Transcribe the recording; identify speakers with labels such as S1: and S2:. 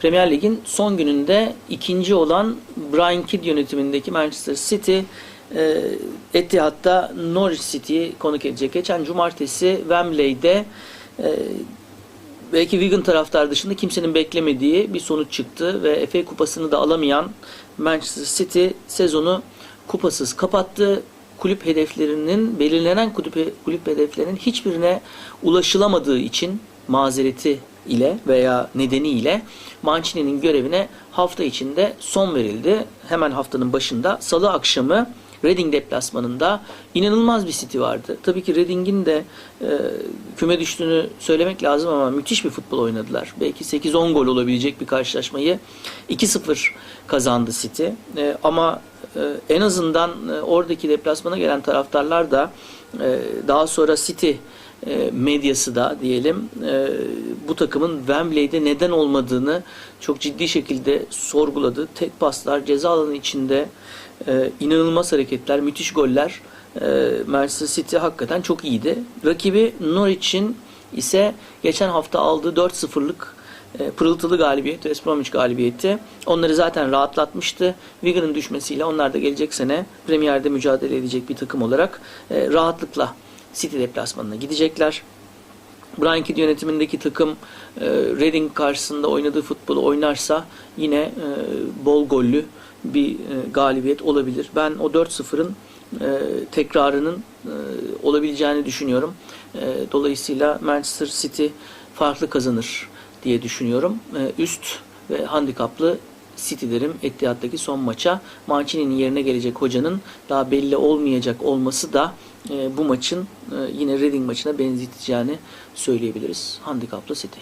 S1: Premier Lig'in son gününde ikinci olan Brian Kidd yönetimindeki Manchester City e, Etihad'da Norwich City'yi konuk edecek. Geçen cumartesi Wembley'de e, belki Wigan taraftar dışında kimsenin beklemediği bir sonuç çıktı ve FA kupasını da alamayan Manchester City sezonu kupasız kapattı. Kulüp hedeflerinin belirlenen kulüp, kulüp hedeflerinin hiçbirine ulaşılamadığı için mazereti ile veya nedeniyle Mancini'nin görevine hafta içinde son verildi. Hemen haftanın başında salı akşamı Reading deplasmanında inanılmaz bir City vardı. Tabii ki Reading'in de e, küme düştüğünü söylemek lazım ama müthiş bir futbol oynadılar. Belki 8-10 gol olabilecek bir karşılaşmayı 2-0 kazandı City. E, ama e, en azından e, oradaki deplasmana gelen taraftarlar da e, daha sonra City e, medyası da diyelim e, bu takımın Wembley'de neden olmadığını çok ciddi şekilde sorguladı. Tek paslar, ceza alanı içinde e, inanılmaz hareketler, müthiş goller. Manchester City hakikaten çok iyiydi. Rakibi Norwich'in ise geçen hafta aldığı 4-0'lık e, pırıltılı galibiyet, West Bromwich galibiyeti onları zaten rahatlatmıştı. Wigan'ın düşmesiyle onlar da gelecek sene Premier'de mücadele edecek bir takım olarak rahatlıkla City deplasmanına gidecekler. Brian Kidd yönetimindeki takım e, Reading karşısında oynadığı futbolu oynarsa yine e, bol gollü bir e, galibiyet olabilir. Ben o 4-0'ın e, tekrarının olabileceğini düşünüyorum. Dolayısıyla Manchester City farklı kazanır diye düşünüyorum. Üst ve handikaplı City derim Etihad'daki son maça. Mancini'nin yerine gelecek hocanın daha belli olmayacak olması da e, bu maçın e, yine Reading maçına benzeteceğini söyleyebiliriz. Handikaplı City.